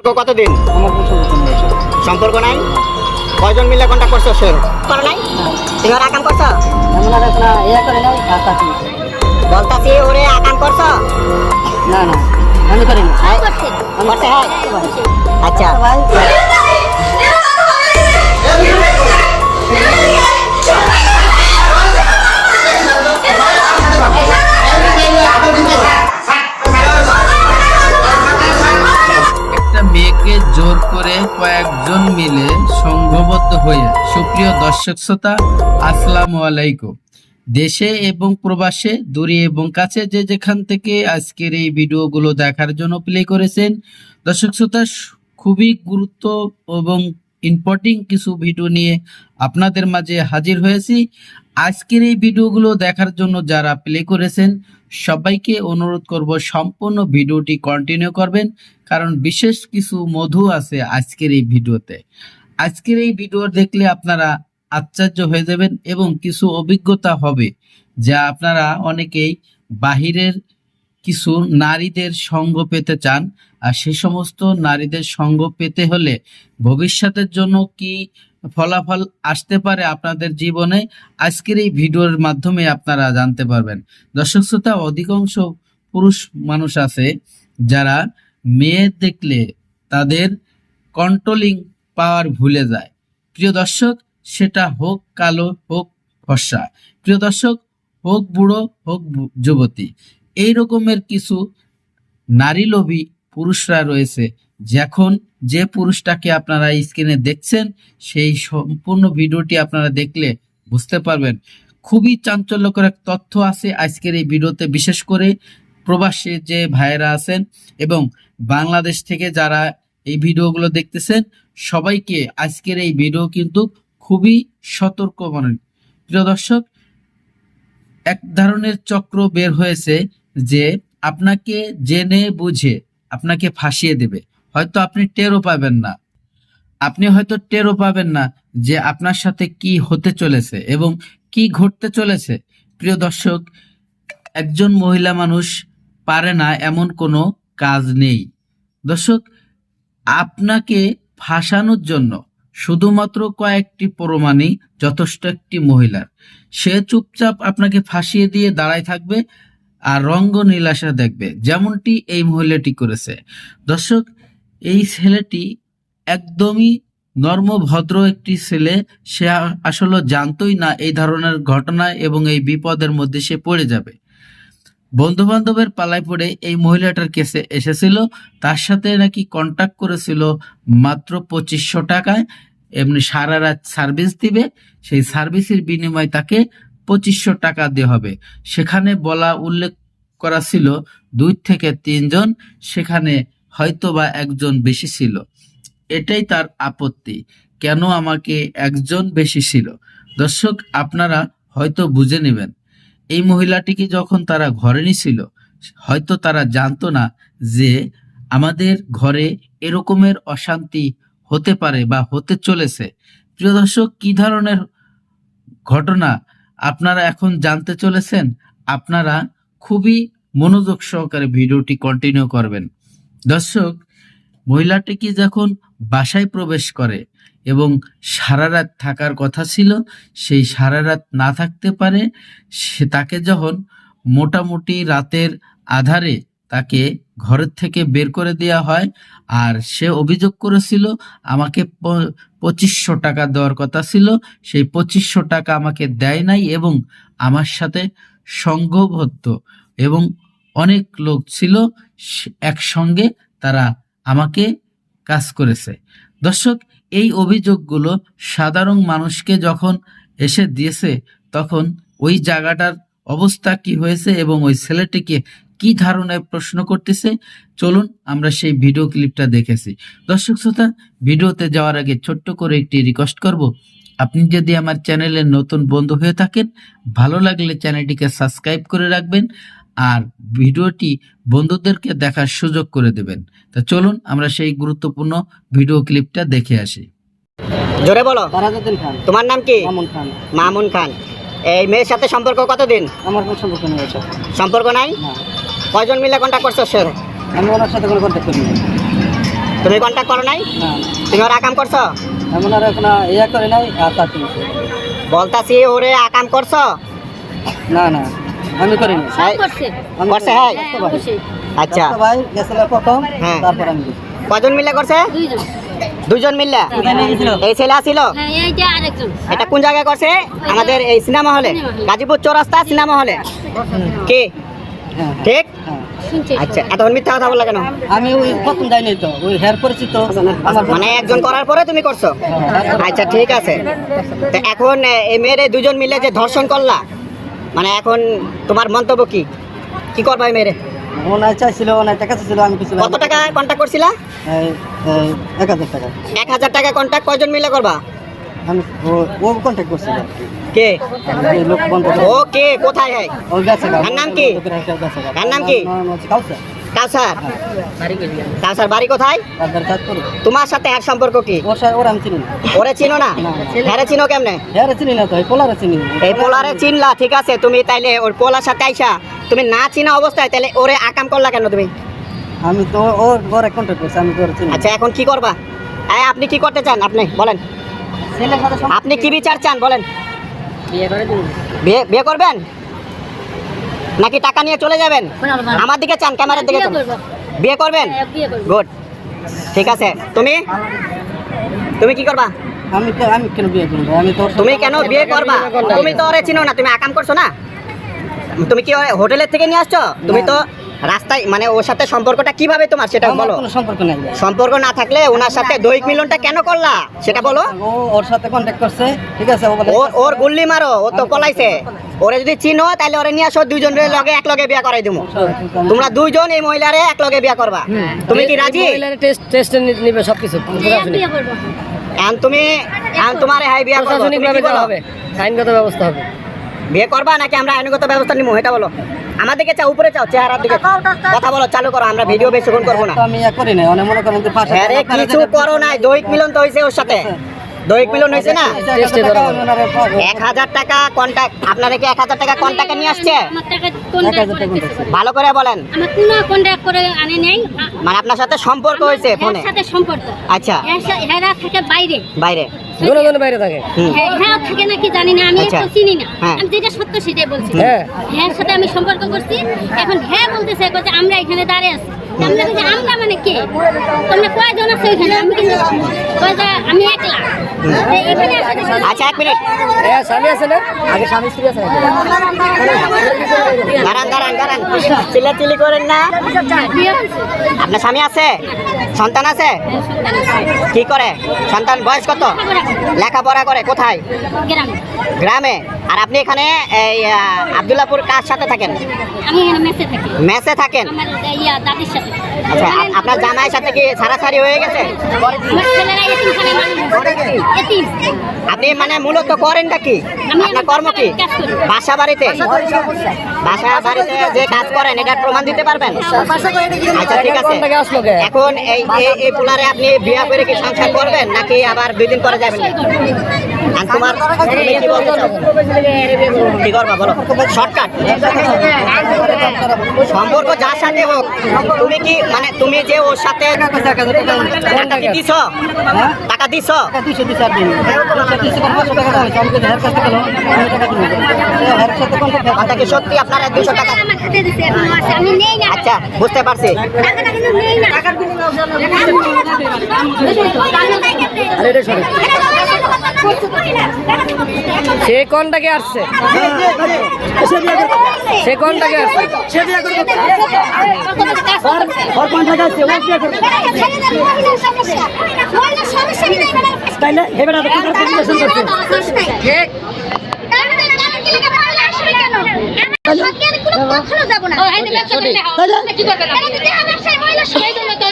সম্পর্ক কতদিন সম্পর্ক নেই সম্পর্ক নাই? কয়জন মিলে কন্ট্যাক্ট করছ স্যার করো নাই? তুমি ওর আকাম করছ? ইয়া বলতাছি ওরে আকাম করছ? না না আমি করি না হ্যাঁ? করছে। হ্যাঁ আচ্ছা। দর্শক শ্রোতা আসসালামু আলাইকুম। দেশে এবং প্রবাসে, দূরে এবং কাছে যে যেখান থেকে আজকের এই ভিডিওগুলো দেখার জন্য প্লে করেছেন, দর্শক শ্রোতা, খুবই গুরুত্ব এবং ইম্পর্টিং কিছু ভিডিও নিয়ে আপনাদের মাঝে হাজির হয়েছি। আজকের এই ভিডিওগুলো দেখার জন্য যারা প্লে করেছেন, সবাইকে অনুরোধ করব সম্পূর্ণ ভিডিওটি কন্টিনিউ করবেন, কারণ বিশেষ কিছু মধু আছে আজকের এই ভিডিওতে। আজকের এই ভিডিও দেখলে আপনারা আশ্চর্য হয়ে যাবেন এবং কিছু অভিজ্ঞতা হবে, যা আপনারা অনেকেই বাহিরের কিছু নারীদের সঙ্গ পেতে চান। আর সে সমস্ত নারীদের সঙ্গ পেতে হলে ভবিষ্যতের জন্য কি ফলাফল আসতে পারে আপনাদের জীবনে, আজকের এই ভিডিওর মাধ্যমে আপনারা জানতে পারবেন। দর্শক শ্রোতা, অধিকাংশ পুরুষ মানুষ আছে যারা মেয়ে দেখলে তাদের কন্ট্রোলিং পাওয়ার ভুলে যায়। প্রিয় দর্শক সেটা হোক কালো, হোক ফর্সা। প্রিয় দর্শক, হোক বুড়ো, হোক যুবতী, এই রকমের কিছু নারী লোভী পুরুষরা রয়েছে। যখন যে পুরুষটাকে আপনারা স্ক্রিনে দেখছেন, সেই সম্পূর্ণ ভিডিওটি আপনারা দেখলে বুঝতে পারবেন। খুবই চাঞ্চল্যকর এক তথ্য আছে আজকের এই ভিডিওতে, বিশেষ করে প্রবাসী যে ভাইয়েরা আছেন এবং বাংলাদেশ থেকে যারা এই ভিডিওগুলো দেখতেছেন, সবাইকে আজকের এই ভিডিও কিন্তু খুবই সতর্ক প্রিয় দর্শক, এক ধরনের চক্র বের হয়েছে যে আপনাকে জেনে বুঝে আপনাকে ফাঁসিয়ে দেবে। হয়তো আপনি টেরও পাবেন না। আপনি হয়তো টেরও পাবেন না যে আপনার সাথে কি হতে চলেছে এবং কি ঘটতে চলেছে। প্রিয় দর্শক, একজন মহিলা মানুষ পারে না এমন কোনো কাজ নেই। দর্শক, আপনাকে ফাঁসানোর জন্য শুধুমাত্র কয়েকটি প্রমাণই যথেষ্ট একটি মহিলার। সে চুপচাপ আপনাকে ফাঁসিয়ে দিয়ে দাঁড়ায় থাকবে আর রঙ্গ নীলাশা দেখবে, যেমনটি এই মহিলাটি করেছে। দর্শক, এই ছেলেটি একদমই নর্মভদ্র একটি ছেলে। সে আসলে জানতোই না এই ধরনের ঘটনা এবং এই বিপদের মধ্যে সে পড়ে যাবে। বন্ধু বান্ধবের পালায় পড়ে এই মহিলাটার কেসে এসেছিল। তার সাথে নাকি কন্টাক্ট করেছিল মাত্র পঁচিশশো টাকায়। এমনি সারা রাত সার্ভিস দিবে, সেই সার্ভিসের বিনিময়ে তাকে পঁচিশশো টাকা দেওয়া হবে। সেখানে বলা উল্লেখ করা ছিল দুই থেকে তিনজন, সেখানে হয়তো বা একজন বেশি ছিল। এটাই তার আপত্তি, কেন আমাকে একজন বেশি ছিল? দর্শক, আপনারা হয়তো বুঝে নেবেন। এই মহিলাটিকে যখন তারা ঘরে নিছিল, হয়তো তারা জানতো না যে আমাদের ঘরে এরকমের অশান্তি হতে পারে বা হতে চলেছে। প্রিয় দর্শক, কি ধরনের ঘটনা আপনারা এখন জানতে চলেছেন, আপনারা খুবই মনোযোগ সহকারে ভিডিওটি কন্টিনিউ করবেন। দর্শক মহিলাটিকে যখন বাসায় প্রবেশ করে এবং সারা রাত থাকার কথা ছিল, সেই সারা রাত না থাকতে পারে সে তাকে যখন মোটামুটি রাতের আধারে তাকে ঘরের থেকে বের করে দেওয়া হয় আর সে অভিযোগ করেছিল, আমাকে পঁচিশশো টাকা দেওয়ার কথা ছিল, সেই পঁচিশশো টাকা আমাকে দেয় নাই এবং আমার সাথে সংঘবদ্ধ এবং অনেক লোক ছিল একসঙ্গে তারা আমাকে কাজ করেছে। দর্শক এই অভিযোগগুলো সাধারণ মানুষকে যখন এসে দিয়েছে, তখন ওই জায়গাটার অবস্থা কি হয়েছে এবং ওই ছেলেটিকে কি ধারণায় প্রশ্ন করতেছে, চলুন আমরা সেই ভিডিও ক্লিপটা দেখেছি। দর্শক শ্রোতা, ভিডিওতে যাওয়ার আগে ছোট্ট করে একটি রিকোয়েস্ট করব। আপনি যদি আমার চ্যানেলের নতুন বন্ধু হয়ে থাকেন, ভালো লাগলে চ্যানেলটিকে সাবস্ক্রাইব করে রাখবেন আর ভিডিওটি বন্ধুদেরকে দেখার সুযোগ করে দেবেন। তা চলুন আমরা সেই গুরুত্বপূর্ণ ভিডিও ক্লিপটা দেখে আসি। জোরে বলো। তারাজুদ্দিন খান। তোমার নাম কি? মামুন খান। মামুন খান। এই মেয়ের সাথে সম্পর্ক কতদিন? আমার কোনো সম্পর্ক নেই ওর সাথে। সম্পর্ক নাই? না। কয়জন মিলে কন্ট্যাক্ট করছ সে আমি ওনার সাথে কোনো কন্ট্যাক্ট করি না তুমি কন্ট্যাক্ট করো নাই? না তুমি ওরা আকাম করছ? এমন আর এখন ইয়ে করে নাই আর তা কিনছে বলতাছি ওরে আকাম করছ? না না। আমি করিনি করছে। করছে হ্যাঁ। হ্যাঁ, আচ্ছা। ভাই গেছিল প্রথম হ্যাঁ। তারপর আমি কজন মিলে করছে? দুজন মিললে? এই ছেলে। আসিল? হ্যাঁ এটা কোন জায়গায় করছে? আমাদের এই সিনেমা হলে। গাজীপুর চৌরাস্তা সিনেমা হলে। কে? ঠিক? আচ্ছা এতক্ষণ মিথ্যা কথা বললা কেন? আমি ওই প্রথম যাইনি তো ওই হেয়ার পরিচিত মানে একজন করার পরে তুমি করছ? আচ্ছা ঠিক আছে। তো এখন এই মেয়ের দুজন মিলে যে ধর্ষণ করলা মানে এখন তোমার মন্তব্য কি? কি করবা মেরে মেয়েরে? চাই চাইছিল ওনায় টাকা চাইছিল আমি কিছু কত টাকা কন্ট্যাক্ট করছিলা? এক হাজার টাকা। এক হাজার টাকা কন্ট্যাক্ট কয়জন মিলে করবা? আমি ও- কন্ট্যাক্ট করছিল। কে? এই লোক ও কে? কোথায় হয়? ওই গেছে নাম কি? নাম কি? কাউসার কাউসার বাড়ি কোথায়? তোমার সাথে আর সম্পর্ক কি? ওর চিনি না। ওরে চিনো। হ্যাঁ কেমনে? চিনি না তো পোলারে চিনি এই পোলারে চিনলা ঠিক আছে তুমি তাইলে ওর পোলার সাথে আইসা। তুমি না চিনা অবস্থায় তাহলে ওরে আকাম করলা কেন তুমি? আমি তো ওর ওর কন্ট্যাক্ট করছি আমি তো ওর চিনি না। আচ্ছা এখন কি করবা? এই, আপনি কি করতে চান? আপনি বলেন। আপনি কি বিচার চান? বলেন। বিয়ে বিয়ে করবেন? নাকি টাকা নিয়ে চলে যাবেন? আমার দিকে চান ক্যামেরার দিকে বিয়ে করবেন? হ্যাঁ, গুড। ঠিক আছে। তুমি? তুমি কি করবা? আমি তো আমি কেন বিয়ে করব? আমি তো তুমি কেন বিয়ে করবা? তুমি তো ওরে চিনো না। তুমি আকাম করছ না? তুমি কি হোটেলের থেকে নিয়ে আসছো? তুমি তো রাস্তায় মানে ওর সাথে সম্পর্কটা কীভাবে তোমার সেটা বলো। সম্পর্ক নাই। সম্পর্ক না থাকলে ওনার সাথে দৈহিক মিলনটা কেন করলা? সেটা বলো। ও ওর সাথে কন্ট্যাক্ট করছে। ঠিক আছে ও ওর গুল্লি মারো। ও তো পলাইছে। ওরে যদি চিনো তাহলে ওরে নিয়ে আসো দুইজন লগে এক লগে বিয়া করাই দিমু। তোমরা দুইজন এই মহিলারে এক লগে বিয়া করবা। তুমি কি রাজি? টেস্ট টেস্ট নিবে সবকিছু। হ্যাঁ, বিয়ে করব। এখন তুমি তোমার হাই বিয়া করব। কি আইনগত ব্যবস্থা হবে। বিয়ে করবা নাকি আমরা আইনগত ব্যবস্থা নিবো এটা বলো। আমাদেরকে চাও উপরে চাও চেহারার দিকে। কথা বলো চালু করো আমরা ভিডিও বেশিক্ষণ করব না। আমি করি না অনেক মনে করেন আরে কিছু করো নাই দৈহিক মিলন তো হয়েছে ওর সাথে। দৈহিক মিলন হয়েছে না? এক হাজার টাকা কন্ট্যাক্ট আপনারা কি এক হাজার টাকা কন্ট্যাক্টে নিয়ে আসছে? আমার টাকা কন্ট্যাক্ট করে দিছে। ভালো করে বলেন। আমার কোনো কন্ট্যাক্ট করে আনে নেই। মানে আপনার সাথে সম্পর্ক হয়েছে ফোনে? সাথে সম্পর্ক। আচ্ছা। এর থাকে বাইরে। বাইরে। বাইরে থাকে? হ্যাঁ হ্যাঁ থাকে নাকি জানি না আমি আচ্ছা। তো চিনি না। হ্যাঁ। আমি যেটা সত্য সেটাই বলছি। হ্যাঁ। হ্যাঁ সাথে আমি সম্পর্ক করছি। এখন হ্যাঁ বলতেছে বলছে আমরা এখানে দাঁড়িয়ে আছি। আমরা বলছি, আমরা মানে কে? তোমরা কয়জন আছে এখানে? আমি কিন্তু আমি একলা। তো এখানে আসলে শুধু- আচ্ছা এক মিনিট। স্বামী আছে না? আগে স্বামী স্ত্রী আছে দাঁড়ান দাঁড়ান দাঁড়ান। চিল্লা চিল্লি করেন না। আপনার স্বামী আছে? সন্তান আছে? কি করে? সন্তান বয়স কত? লেখাপড়া করে কোথায়? গ্রামে। গ্রামে। আর আপনি এখানে এই আবদুল্লাপুর কার সাথে থাকেন? আমি মেসে থাকি। মেসে থাকেন? দাদির সাথে। আচ্ছা আপনার জামাইয়ের সাথে কি সারাসারি হয়ে গেছে? আপনি মানে মূলত করেনটা কি? আপনার কর্ম কি? বাসা বাড়িতে? বাসা বাড়িতে যে কাজ করেন এটার প্রমাণ দিতে পারবেন? আচ্ছা ঠিক আছে। এখন এই এই- পোলারে আপনি বিয়া করে কি সংসার করবেন নাকি আবার দুই দিন পরে যাবেন? আর তোমার তুমি কি বলতে চাও? কি করবা বলো। শর্টকাট। সম্পর্ক যার সাথে হোক তুমি কি মানে তুমি যে ওর সাথে দিছো টাকা দিছো? দুইশো পাঁচশো টাকা দাম আমি যদি হেয়ার কাছ থেকে লোন আমি টাকা দিব হেয়ার সাথে কন্ট্যাক্ট কথা কি সত্যি আপনারা দুশো টাকা আমার হাতে দিছে এখনও আছে আমি নেই না আচ্ছা বুঝতে পারছি টাকাটা কিন্তু নেই না আরে এটা সঠিক সে কোনটাকে আসছে সে কোনটাকে আসছে তাইলে হেবেটা তো কোনটা কখনো যাব না। কি করবে? না